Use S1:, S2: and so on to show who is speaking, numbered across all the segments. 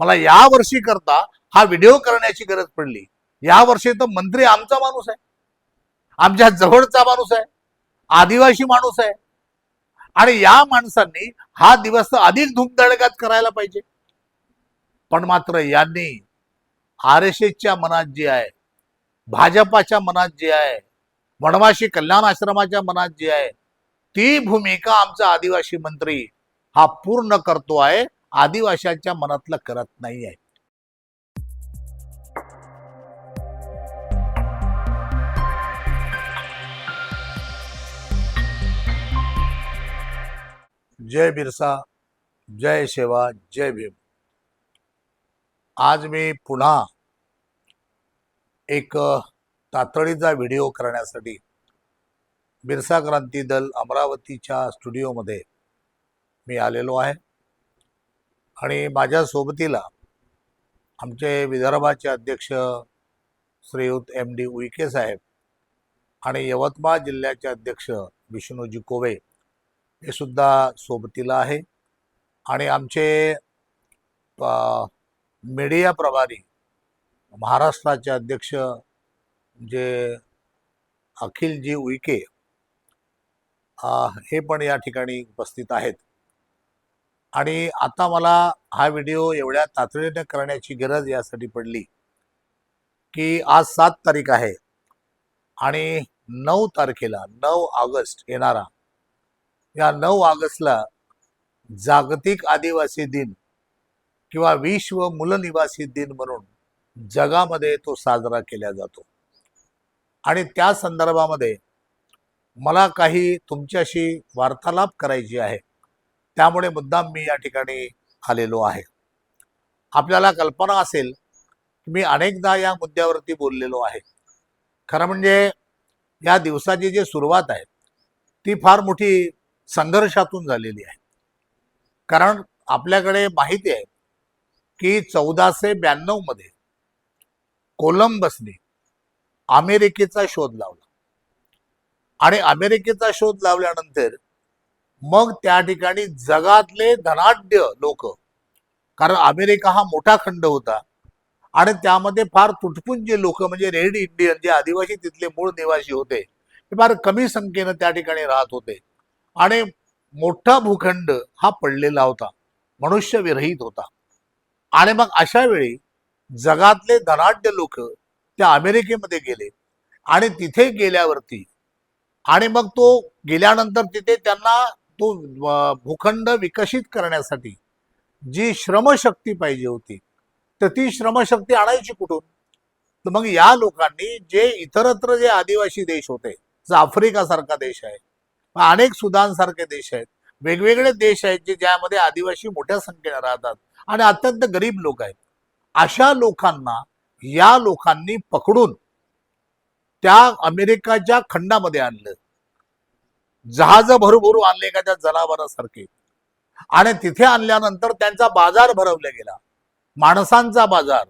S1: मला या वर्षी करता हा व्हिडिओ करण्याची गरज पडली. या वर्षी तर मंत्री आमचा माणूस आहे. आमच्या जवळचा माणूस आहे. आदिवासी माणूस आहे. आणि या माणसांनी हा दिवस तर अधिक धूमधडकात करायला पाहिजे. पण मात्र यांनी आर एस एसच्या मनात जे आहे भाजपाच्या मनात जे आहे वणवाशी कल्याण आश्रमाच्या मनात जी आहे ती भूमिका आमचा आदिवासी मंत्री हा पूर्ण करतो आहे. आदिवासींच्या मनातलं करत नाही आहे जय बिरसा जय सेवा जय भीम. आज मी पुन्हा एक तातडीचा व्हिडिओ करण्यासाठी बिरसा क्रांती दल अमरावतीच्या स्टुडिओमध्ये मी आलेलो आहे. आणि माझ्या सोबतीला आमचे विदर्भाचे अध्यक्ष श्रीयुत एम डी उईके साहेब आणि यवतमाळ जिल्ह्याचे अध्यक्ष विष्णूजी कोवे हे सुद्धा सोबतीला आहे. आणि आमचे मीडिया प्रभारी महाराष्ट्राचे अध्यक्ष जे अखिलजी उईके हे पण या ठिकाणी उपस्थित आहेत. आणि आता मला हा व्हिडिओ एवढ्या तातडीने करण्याची गरज यासाठी पडली की आज सात तारीख आहे आणि नऊ तारखेला नऊ ऑगस्ट येणारा या नऊ ऑगस्टला जागतिक आदिवासी दिन किंवा विश्व मूलनिवासी दिन म्हणून जगामध्ये तो साजरा केला जातो. आणि त्या संदर्भामध्ये मला काही तुमच्याशी वार्तालाप करायची आहे. त्यामुळे मुद्दाम मी या ठिकाणी आलेलो आहे. आपल्याला कल्पना असेल की मी अनेकदा या मुद्द्यावरती बोललेलो आहे. खरं म्हणजे या दिवसाची जी सुरुवात आहे ती फार मोठी संघर्षातून झालेली आहे. कारण आपल्याकडे माहिती आहे की चौदाशे ब्याण्णवमध्ये कोलंबसने अमेरिकेचा शोध लावला. आणि अमेरिकेचा शोध लावल्यानंतर मग त्या ठिकाणी जगातले धनाढ्य लोक कारण अमेरिका हा मोठा खंड होता. आणि त्यामध्ये फार तुटपुंजे लोक म्हणजे रेड इंडियन जे आदिवासी तिथले मूळ निवासी होते ते फार कमी संख्येनं त्या ठिकाणी राहत होते. आणि मोठा भूखंड हा पडलेला होता मनुष्य विरहित होता. आणि मग अशा वेळी जगातले धनाढ्य लोक त्या अमेरिकेमध्ये गेले. आणि तिथे गेल्यावरती आणि मग तो गेल्यानंतर तिथे त्यांना तो भूखंड विकसित करण्यासाठी जी श्रमशक्ती पाहिजे होती तर ती श्रमशक्ती आणायची कुठून? तर मग या लोकांनी जे इतरत्र जे आदिवासी देश होते जसं आफ्रिका सारखा देश आहे अनेक सुदान सारखे देश आहेत वेगवेगळे देश आहेत जे ज्यामध्ये आदिवासी मोठ्या संख्येने राहतात आणि अत्यंत गरीब लोक आहेत. अशा लोकांना या लोकांनी पकडून त्या अमेरिकाच्या खंडामध्ये आणलं. जहाज भरभरू आणले का त्या जनावरांसारखे. आणि तिथे आणल्यानंतर त्यांचा बाजार भरवला गेला. माणसांचा बाजार.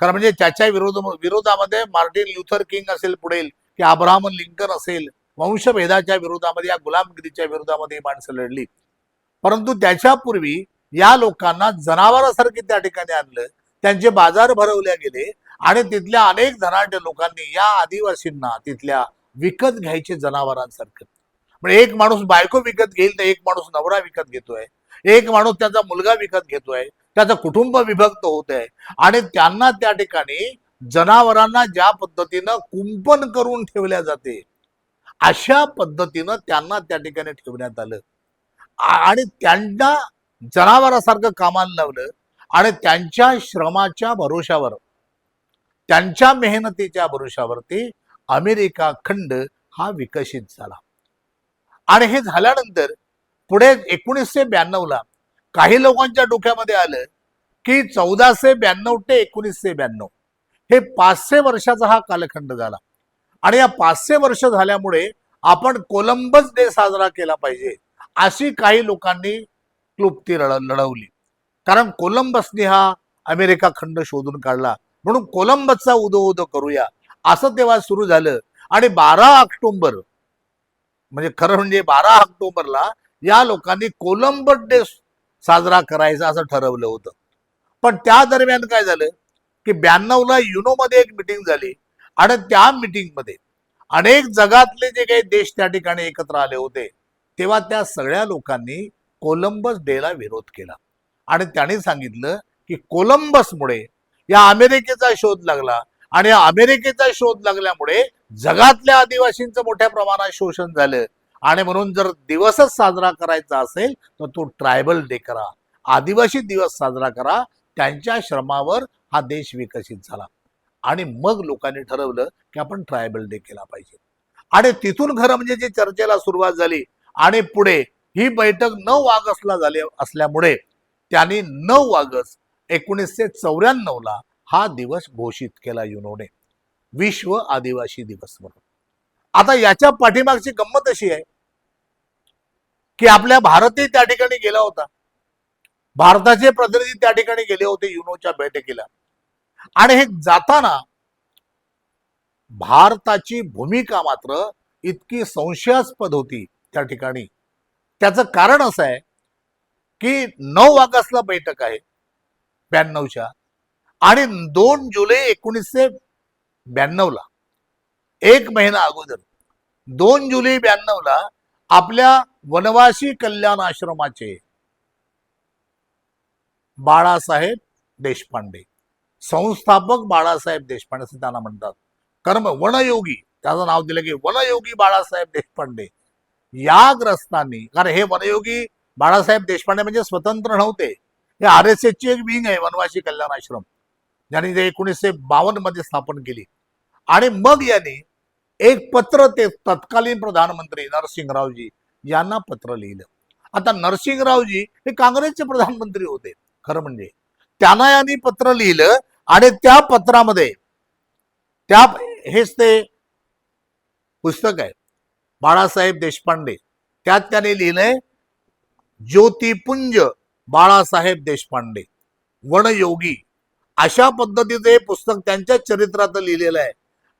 S1: खरं म्हणजे त्याच्या विरोध विरोधामध्ये मार्टिन ल्युथर किंग असेल पुढे की अब्राहम लिंकन असेल वंशभेदाच्या विरोधामध्ये या गुलामगिरीच्या विरोधामध्ये ही माणसं लढली. परंतु त्याच्यापूर्वी या लोकांना जनावरांसारखे त्या ठिकाणी आणलं. त्यांचे बाजार भरवले गेले. आणि तिथल्या अनेक धनाढ्य लोकांनी या आदिवासींना तिथल्या विकत घ्यायचे जनावरांसारखं. म्हणजे एक माणूस बायको विकत घेईल तर एक माणूस नवरा विकत घेतोय. एक माणूस त्याचा मुलगा विकत घेतोय. त्याचं कुटुंब विभक्त होत आहे आणि त्यांना त्या ठिकाणी जनावरांना ज्या पद्धतीनं कुंपण करून ठेवल्या जाते अशा पद्धतीनं त्यांना त्या ठिकाणी ठेवण्यात आलं. आणि त्यांना जनावरासारखं कामाला लावलं आणि त्यांच्या श्रमाच्या भरोशावर त्यांच्या मेहनतीच्या भरोशावरती अमेरिका खंड हा विकसित झाला. आणि हे झाल्यानंतर पुढे एकोणीसशे ब्याण्णवला काही लोकांच्या डोक्यामध्ये आलं की चौदाशे ब्याण्णव ते एकोणीसशे ब्याण्णव हे पाचशे वर्षाचा हा कालखंड झाला. आणि या पाचशे वर्ष झाल्यामुळे आपण कोलंबस डे साजरा केला पाहिजे अशी काही लोकांनी क्लुप्ती लढ लढवली. कारण कोलंबसने हा अमेरिका खंड शोधून काढला. म्हणून कोलंबसचा उदो उदो करूया. असं तेव्हा सुरू झालं. आणि बारा ऑक्टोंबर म्हणजे खरं म्हणजे बारा ऑक्टोबरला या लोकांनी कोलंबस डे साजरा करायचा असं ठरवलं होतं. पण त्या दरम्यान काय झालं? की ब्याण्णवला युनोमध्ये एक मिटिंग झाली आणि त्या मिटिंगमध्ये अनेक जगातले जे काही देश त्या ठिकाणी एकत्र आले होते तेव्हा त्या सगळ्या लोकांनी कोलंबस डेला विरोध केला. आणि त्यांनी सांगितलं की कोलंबसमुळे या अमेरिकेचा शोध लागला आणि या अमेरिकेचा शोध लागल्यामुळे जगातल्या आदिवासींचं मोठ्या प्रमाणात शोषण झालं. आणि म्हणून जर दिवसच साजरा करायचा असेल तर तो ट्रायबल डे करा. आदिवासी दिवस साजरा करा. त्यांच्या श्रमावर हा देश विकसित झाला. आणि मग लोकांनी ठरवलं की आपण ट्रायबल डे केला पाहिजे. आणि तिथून खरं म्हणजे जी चर्चेला सुरुवात झाली आणि पुढे ही बैठक नऊ ऑगस्टला झाली असल्यामुळे त्यांनी नऊ ऑगस्ट एकोणीसशे चौऱ्याण्णव ला हा दिवस घोषित केला युनोने विश्व आदिवासी दिवस म्हणून. आता याच्या पाठीमागची गंमत अशी आहे की आपल्या भारतही त्या ठिकाणी गेला होता. भारताचे प्रतिनिधी त्या ठिकाणी गेले होते युनोच्या बैठकीला. आणि हे जाताना भारताची भूमिका मात्र इतकी संशयास्पद होती त्या ठिकाणी. त्याचं कारण असं आहे की नऊ ऑगस्टला बैठक आहे ब्याण्णवच्या आणि दोन जुलै एकोणीसशे ब्याण्णवला एक महिना अगोदर. दोन जुलै ब्याण्णवला आपल्या वनवासी कल्याण आश्रमाचे बाळासाहेब देशपांडे. संस्थापक बाळासाहेब देशपांडे असं त्यांना म्हणतात. कर्म वनयोगी त्याचं नाव दिलं की वनयोगी बाळासाहेब देशपांडे. या ग्रस्तांनी कारण हे वनयोगी बाळासाहेब देशपांडे म्हणजे स्वतंत्र नव्हते. हे आर एस ची एक विंग आहे वनवासी कल्याण आश्रम. ज्यांनी ते एकोणीसशे बावन्नमध्ये स्थापन केली. आणि मग यांनी एक पत्र ते तत्कालीन प्रधानमंत्री नरसिंहरावजी यांना पत्र लिहिलं. आता नरसिंहरावजी हे काँग्रेसचे प्रधानमंत्री होते खरं म्हणजे. त्यांना यांनी पत्र लिहिलं आणि त्या पत्रामध्ये त्या हेच ते पुस्तक आहे बाळासाहेब देशपांडे. त्यात त्याने लिहिलंय ज्योतिपुंज बाळासाहेब देशपांडे वनयोगी. अशा पद्धतीचं हे पुस्तक त्यांच्या चरित्रात लिहिलेलं आहे.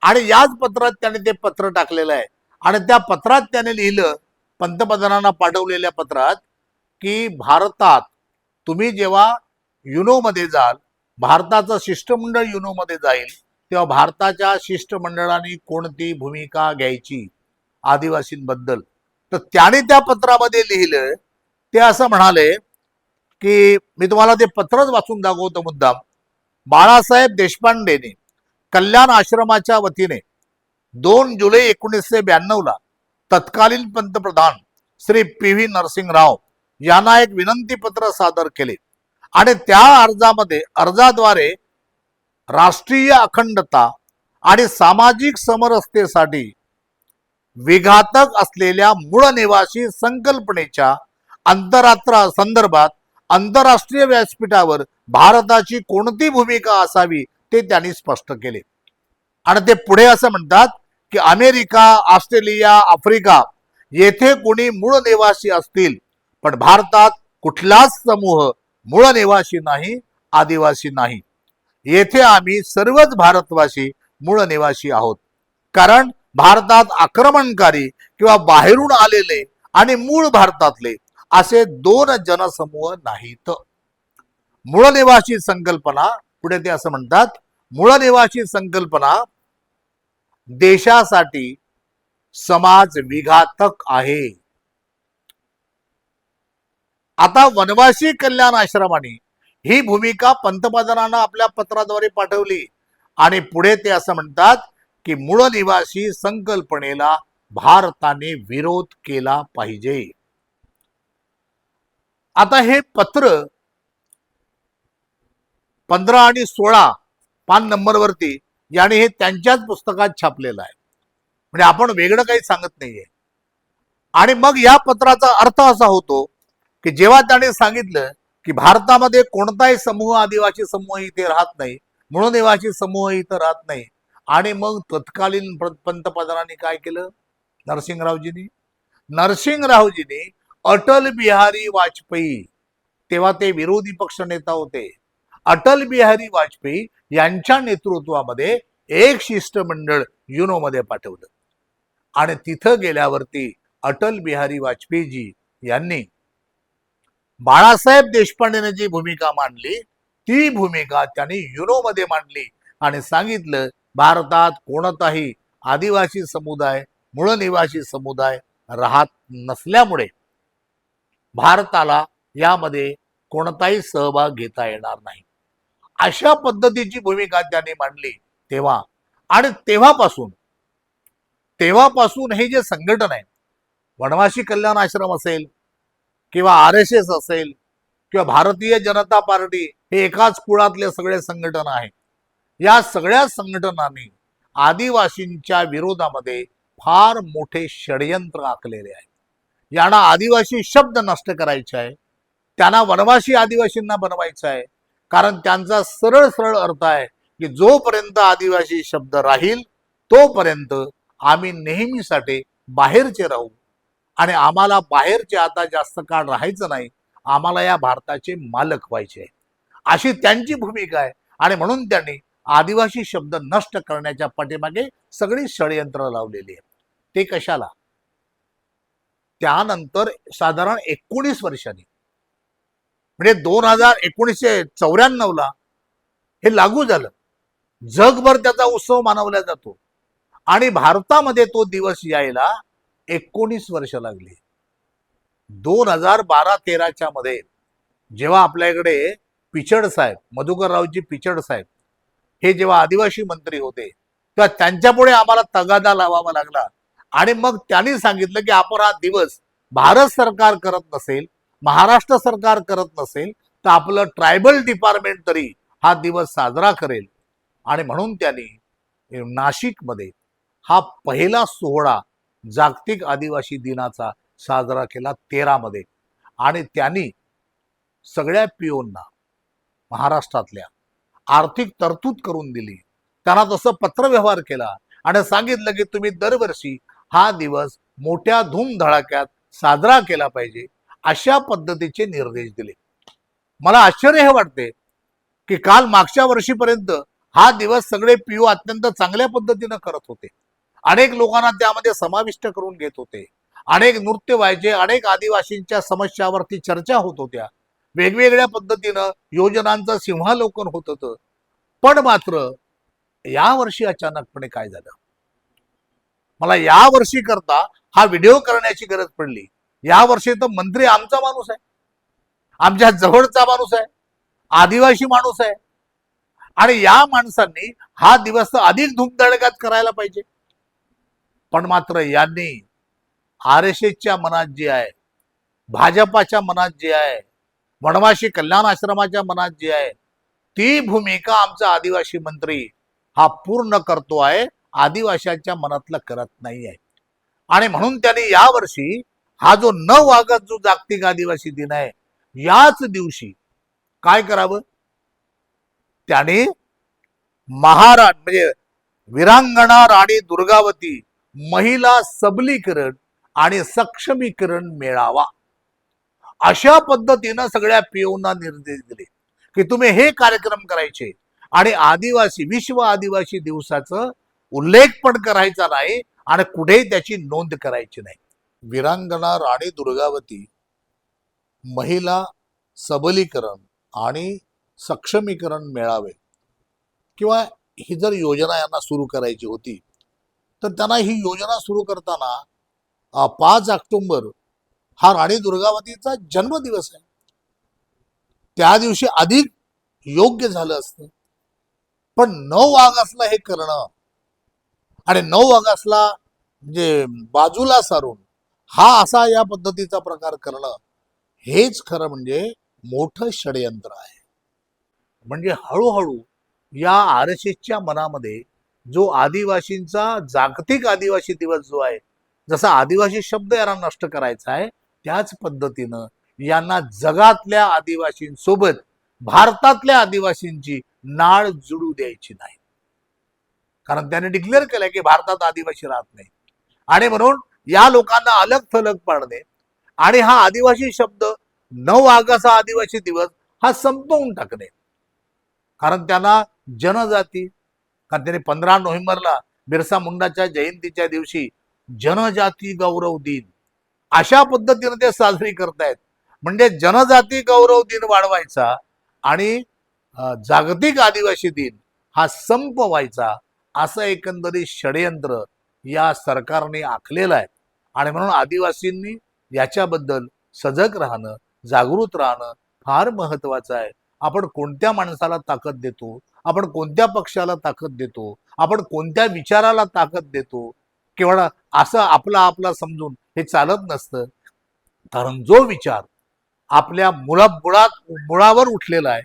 S1: आणि याच पत्रात त्याने ते पत्र टाकलेलं आहे. आणि त्या पत्रात त्याने लिहिलं पंतप्रधानांना पाठवलेल्या पत्रात की भारतात तुम्ही जेव्हा युनोमध्ये जाल भारताचं शिष्टमंडळ युनोमध्ये जाईल तेव्हा भारताच्या शिष्टमंडळाने कोणती भूमिका घ्यायची? आदिवासींबद्दल. तर त्याने त्या पत्रामध्ये लिहिलं ते असं म्हणाले की मी तुम्हाला ते पत्रच वाचून दाखवतो मुद्दाम. बाळासाहेब देशपांडेने कल्याण आश्रमाच्या वतीने दोन जुलै एकोणीसशे ब्याण्णव ला तत्कालीन पंतप्रधान श्री पी व्ही नरसिंहराव यांना एक विनंती पत्र सादर केले. आणि त्या अर्जामध्ये अर्जाद्वारे राष्ट्रीय अखंडता आणि सामाजिक समरसतेसाठी विघातक असलेल्या मूळ निवासी संकल्पनेच्या अंतरात्रा संदर्भात आंतरराष्ट्रीय व्यासपीठावर भारताची कोणती भूमिका असावी ते त्यांनी स्पष्ट केले. आणि ते पुढे असं म्हणतात की अमेरिका ऑस्ट्रेलिया आफ्रिका येथे कोणी मूळ निवासी असतील पण भारतात कुठलाच समूह मूळ निवासी नाही आदिवासी नाही. येथे आम्ही सर्वच भारतवासी मूळ निवासी आहोत. कारण भारतात आक्रमणकारी किंवा बाहेरून आलेले आणि मूळ भारतातले असे दोन जनसमूह नाहीत. मूळ निवासी संकल्पना पुढे ते असं म्हणतात मूळदेवाची निवासी संकल्पना देशासाठी समाज विघातक आहे. आता वनवासी कल्याण आश्रमाने ही भूमिका पंतप्रधानांना आपल्या पत्राद्वारे पाठवली आणि पुढे ते असं म्हणतात की मूळ निवासी संकल्पनेला भारताने विरोध केला पाहिजे. आता हे पत्र पंधरा आणि सोळा पान नंबरवरती याने हे त्यांच्याच पुस्तकात छापलेलं आहे. म्हणजे आपण वेगळं काही सांगत नाहीये. आणि मग या पत्राचा अर्थ असा होतो की जेव्हा त्याने सांगितलं की भारतामध्ये कोणताही समूह आदिवासी समूह इथे राहत नाही म्हणून निवासी समूह इथं राहत नाही. आणि मग तत्कालीन पंतप्रधानांनी काय केलं? नरसिंहरावजींनी नरसिंहरावजींनी अटल बिहारी वाजपेयी तेव्हा ते विरोधी पक्ष नेता होते अटल बिहारी वाजपेयी यांच्या नेतृत्वामध्ये एक शिष्टमंडळ युनोमध्ये पाठवलं. आणि तिथं गेल्यावरती अटल बिहारी वाजपेयीजी यांनी बाळासाहेब देशपांडेने जी भूमिका मांडली ती भूमिका त्यांनी युनोमध्ये मांडली आणि सांगितलं भारतात कोणताही आदिवासी समुदाय मूळ निवासी समुदाय राहत नसल्यामुळे भारताला यामध्ये कोणताही सहभाग घेता येणार नाही. अशा पद्धतीची भूमिका त्यांनी मांडली तेव्हा. आणि तेव्हापासून तेव्हापासून हे जे संघटन आहे वनवासी कल्याण आश्रम असेल किंवा आर एस एस असेल किंवा भारतीय जनता पार्टी हे एकाच कुळातले सगळे संघटन आहे या सगळ्या संघटनांनी आदिवासींच्या विरोधामध्ये फार मोठे षडयंत्र आखलेले आहे यांना आदिवासी शब्द नष्ट करायचे आहे त्यांना वनवासी आदिवासींना बनवायचं आहे. कारण त्यांचा सरळ सरळ अर्थ आहे की जोपर्यंत आदिवासी शब्द राहील तोपर्यंत आम्ही नेहमीसाठी बाहेरचे राहू. आणि आम्हाला बाहेरचे आता जास्त काळ राहायचं नाही आम्हाला या भारताचे मालक व्हायचे अशी त्यांची भूमिका आहे. आणि म्हणून त्यांनी आदिवासी शब्द नष्ट करण्याच्या पाठीमागे सगळी षडयंत्र लावलेली आहे ते कशाला? त्यानंतर साधारण एकोणीस वर्षांनी म्हणजे दोन हजार एकोणीसशे चौऱ्याण्णवला हे लागू झालं. जगभर त्याचा उत्सव मानवला जातो. आणि भारतामध्ये तो दिवस यायला एकोणीस वर्ष लागली. दोन हजार बारा तेराच्या मध्ये जेव्हा आपल्याकडे पिचड साहेब मधुकररावजी पिचड साहेब हे जेव्हा आदिवासी मंत्री होते तेव्हा त्यांच्यापुढे आम्हाला तगादा लावावा लागला. आणि मग त्यांनी सांगितलं की आपण हा दिवस भारत सरकार करत नसेल महाराष्ट्र सरकार करत नसेल तर आपलं ट्रायबल डिपार्टमेंट तरी हा दिवस साजरा करेल. आणि म्हणून त्यांनी नाशिकमध्ये हा पहिला सोहळा जागतिक आदिवासी दिनाचा साजरा केला तेरामध्ये. आणि त्यांनी सगळ्या पिओंना महाराष्ट्रातल्या आर्थिक तरतूद करून दिली. त्यांना तसं पत्रव्यवहार केला आणि सांगितलं की तुम्ही दरवर्षी हा दिवस मोठ्या धूमधडाक्यात साजरा केला पाहिजे. अशा पद्धतीचे निर्देश दिले. मला आश्चर्य हे वाटते की काल मागच्या वर्षीपर्यंत हा दिवस सगळे पीओ अत्यंत चांगल्या पद्धतीनं करत होते. अनेक लोकांना त्यामध्ये समाविष्ट करून घेत होते. अनेक नृत्य व्हायचे अनेक आदिवासींच्या समस्यावरती चर्चा होत होत्या. वेगवेगळ्या पद्धतीनं योजनांचं सिंहालोकन होत होतं. पण मात्र या वर्षी अचानकपणे काय झालं? मला या वर्षी करता हा व्हिडिओ करण्याची गरज पडली. या वर्षी तर मंत्री आमचा माणूस आहे. आमच्या जवळचा माणूस आहे. आदिवासी माणूस आहे. आणि या माणसांनी हा दिवस तर अधिक धूमधडकात करायला पाहिजे. पण मात्र यांनी आर एस एसच्या मनात जे आहे भाजपाच्या मनात जे आहे वणवाशी कल्याण आश्रमाच्या मनात जी आहे ती भूमिका आमचा आदिवासी मंत्री हा पूर्ण करतो आहे. आदिवाशांच्या मनातलं करत नाही आहे आणि म्हणून त्यांनी यावर्षी हा जो न वागत जो जागतिक आदिवासी दिन आहे याच दिवशी काय करावं? त्याने महाराज म्हणजे विरांगणा राणी दुर्गावती महिला सबलीकरण आणि सक्षमीकरण मेळावा. अशा पद्धतीनं सगळ्या पिओना निर्देश दिले की तुम्ही हे कार्यक्रम करायचे आणि आदिवासी विश्व आदिवासी दिवसाचं उल्लेख पण करायचा नाही आणि कुठेही त्याची नोंद करायची नाही. वीरांगणा राणी दुर्गावती महिला सबलीकरण आणि सक्षमीकरण मिळावे किंवा ही जर योजना यांना सुरू करायची होती तर त्यांना ही योजना सुरू करताना पाच ऑक्टोबर हा राणी दुर्गावतीचा जन्मदिवस आहे. त्या दिवशी अधिक योग्य झालं असतं. पण नऊ ऑगस्टला हे करणं आणि नऊ ऑगस्टला म्हणजे बाजूला सारून हा असा या पद्धतीचा प्रकार करणं हेच खरं म्हणजे मोठं षडयंत्र आहे. म्हणजे हळूहळू या आर एस एसच्या मनामध्ये जो आदिवासींचा जागतिक आदिवासी दिवस जो आहे जसा आदिवासी शब्द यांना नष्ट करायचा आहे त्याच पद्धतीनं यांना जगातल्या आदिवासींसोबत भारतातल्या आदिवासींची नाळ जुळू द्यायची नाही. कारण त्याने डिक्लेअर केलंय की भारतात आदिवासी राहत नाही आणि म्हणून या लोकांना अलग थलग पाडणे. आणि हा आदिवासी शब्द नऊ आगाचा आदिवासी दिवस हा संपवून टाकणे. कारण त्यांना जनजाती कारण त्यांनी पंधरा नोव्हेंबरला बिरसा मुंडाच्या जयंतीच्या दिवशी जनजाती गौरव दिन अशा पद्धतीने ते साजरी करतायत. म्हणजे जनजाती गौरव दिन वाढवायचा आणि जागतिक आदिवासी दिन हा संप व्हायचा असं एकंदरीत षडयंत्र या सरकारने आखलेलं आहे. आणि म्हणून आदिवासींनी याच्याबद्दल सजग राहणं जागृत राहणं फार महत्वाचं आहे. आपण कोणत्या माणसाला ताकद देतो? आपण कोणत्या पक्षाला ताकद देतो? आपण कोणत्या विचाराला ताकद देतो? केवळ असं आपला आपला समजून हे चालत नसतं. कारण जो विचार आपल्या मुळा मुळात मुळावर उठलेला आहे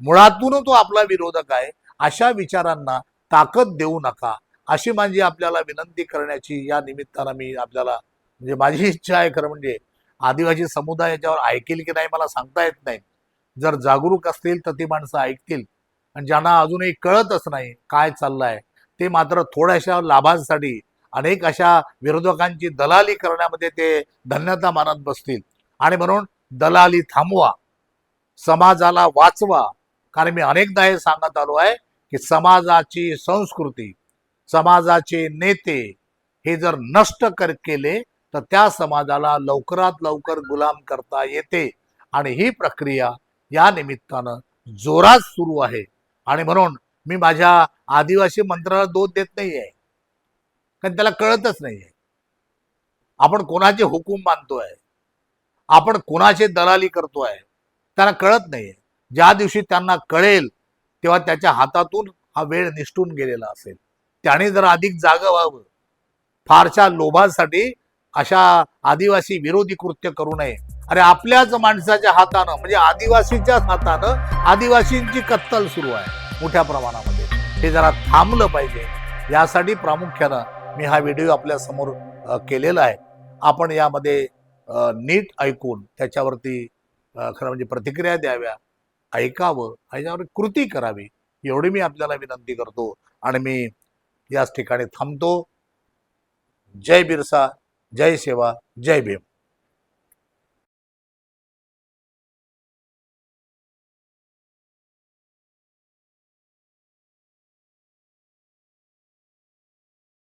S1: मुळातून तो आपला विरोधक आहे अशा विचारांना ताकद देऊ नका. अशी माझी आपल्याला विनंती करण्याची या निमित्तानं मी आपल्याला म्हणजे माझी इच्छा आहे खरं म्हणजे आदिवासी समुदाय याच्यावर ऐकेल की नाही मला सांगता येत नाही. जर जागरूक असतील तर ती माणसं ऐकतील. आणि ज्यांना अजूनही कळतच नाही काय चाललंय ते मात्र थोड्याशा लाभांसाठी अनेक अशा विरोधकांची दलाली करण्यामध्ये ते धन्यता मानत बसतील. आणि म्हणून दलाली थांबवा समाजाला वाचवा. कारण मी अनेकदा हे सांगत आलो आहे की समाजाची संस्कृती समाजाचे नेते हे जर नष्ट कर केले तर त्या समाजाला लवकरात लवकर गुलाम करता येते. आणि ही प्रक्रिया या निमित्तानं जोरात सुरू आहे. आणि म्हणून मी माझ्या आदिवासी मंत्र्याला दोष देत नाही आहे कारण त्याला कळतच नाही आहे आपण कोणाचे हुकूम मानतोय? आपण कोणाचे दलाली करतोय? त्यांना कळत नाहीये. ज्या दिवशी त्यांना कळेल तेव्हा त्याच्या हातातून हा वेळ निष्ठून गेलेला असेल. त्याने जर अधिक जागं व्हावं फारशा लोभासाठी अशा आदिवासी विरोधी कृत्य करू नये. अरे आपल्याच माणसाच्या हातानं म्हणजे आदिवासीच्याच हातानं आदिवासींची कत्तल सुरू आहे मोठ्या प्रमाणामध्ये. हे जरा थांबलं पाहिजे. यासाठी प्रामुख्यानं मी हा व्हिडिओ आपल्यासमोर केलेला आहे. आपण यामध्ये नीट ऐकून त्याच्यावरती खरं म्हणजे प्रतिक्रिया द्याव्या ऐकावं ह्याच्यावर कृती करावी एवढी मी आपल्याला विनंती करतो. आणि मी याच ठिकाणी थांबतो. जय बिरसा. जय सेवा जय भीम.